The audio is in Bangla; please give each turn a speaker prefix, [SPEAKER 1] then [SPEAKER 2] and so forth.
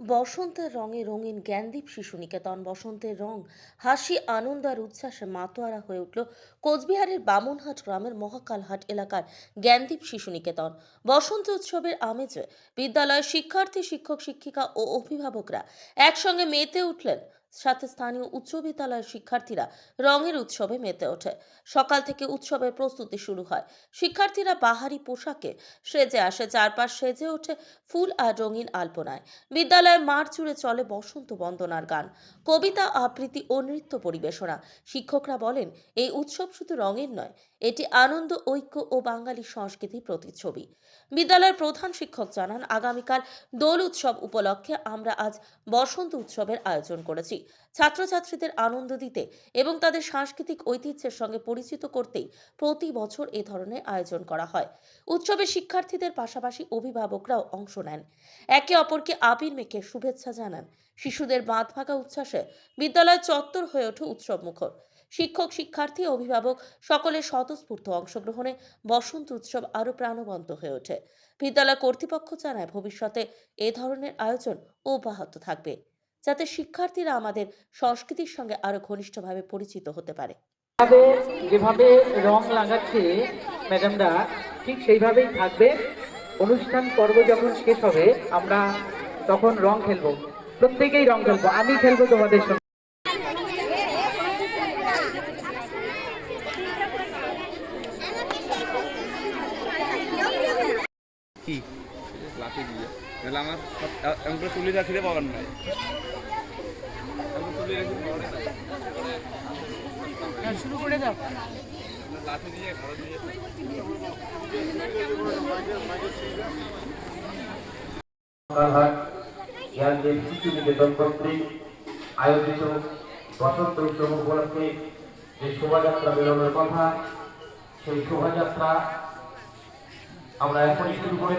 [SPEAKER 1] বসন্তের রঙে রঙিন জ্ঞানদীপ শিশু নিকেতন বসন্তের রং, হাসি, আনন্দ আর উচ্ছ্বাসে মাতোয়ারা হয়ে উঠল কোচবিহারের বামুনহাট গ্রামের মহাকালহাট এলাকার জ্ঞানদীপ শিশু নিকেতন বসন্ত উৎসবের আমেজে বিদ্যালয়ের শিক্ষার্থী, শিক্ষক, শিক্ষিকা ও অভিভাবকরা একসঙ্গে মেতে উঠলেন সাথে স্থানীয় উচ্চ বিদ্যালয়ের শিক্ষার্থীরা রঙের উৎসবে মেতে ওঠে। সকাল থেকে উৎসবের প্রস্তুতি শুরু হয়। শিক্ষার্থীরা বাহারি পোশাকে সেজে আসে, চারপাশ সেজে ওঠে ফুল আর রঙিন আলপনায়। বিদ্যালয়ে মাঠ জুড়ে চলে বসন্ত বন্দনার গান। কবিতা, আবৃত্তি ও নৃত্য পরিবেশনা। শিক্ষকরা বলেন, এই উৎসব শুধু রঙের নয়, এটি আনন্দ, ঐক্য ও বাঙালি সংস্কৃতির প্রতিচ্ছবি। বিদ্যালয়ের প্রধান শিক্ষক জানান, আগামীকাল দোল উৎসব উপলক্ষে আমরা আজ বসন্ত উৎসবের আয়োজন করেছি। ছাত্রছাত্রীদের আনন্দ দিতে এবং তাদের সাংস্কৃতিক ঐতিহ্যের সঙ্গে পরিচিত করতেই প্রতি বছর এ ধরনের আয়োজন করা হয়। উৎসবে শিক্ষার্থীদের পাশাপাশি অভিভাবকরাও অংশ নেন। একে অপরকে আবির মেখে শুভেচ্ছা জানান। শিশুদের বাঁধ ভাঙা উচ্ছ্বাসে বিদ্যালয় চত্বর হয়ে ওঠে উৎসব মুখর। শিক্ষক, শিক্ষার্থী, অভিভাবক সকলের স্বতঃস্ফূর্ত অংশগ্রহণে বসন্ত উৎসব আরও প্রাণবন্ত হয়ে ওঠে। বিদ্যালয় কর্তৃপক্ষ জানায় ভবিষ্যতে এ ধরনের আয়োজন অব্যাহত থাকবে। যাতে শিক্ষার্থীরা আমাদের সংস্কৃতির সঙ্গে আরও ঘনিষ্ঠভাবে পরিচিত হতে পারে।
[SPEAKER 2] যেভাবে যেভাবে রং লাগাচ্ছে ম্যাডামরা ঠিক সেইভাবেই থাকবে। অনুষ্ঠান পর্ব যখন শেষ হবে আমরা তখন রং খেলব। প্রত্যেকেই রং খেলব। আমি খেলব তোমাদের সঙ্গে।
[SPEAKER 3] কি? লাঠি দিয়ে। তাহলে আমার এমন করে তুলি রাখিলে পাবেন নাই এমন তুলি রাখি পাবেন না।
[SPEAKER 2] শুরু করে দাও।
[SPEAKER 3] লাঠি দিয়ে ঘর দিয়ে।
[SPEAKER 4] জ্ঞানদেব শিশু নিকেতন কর্তৃক আয়োজিত বসন্ত উৎসব উপলক্ষে যে শোভাযাত্রা বেরোনোর কথা সেই শোভাযাত্রা আমরা এখনই শুরু করে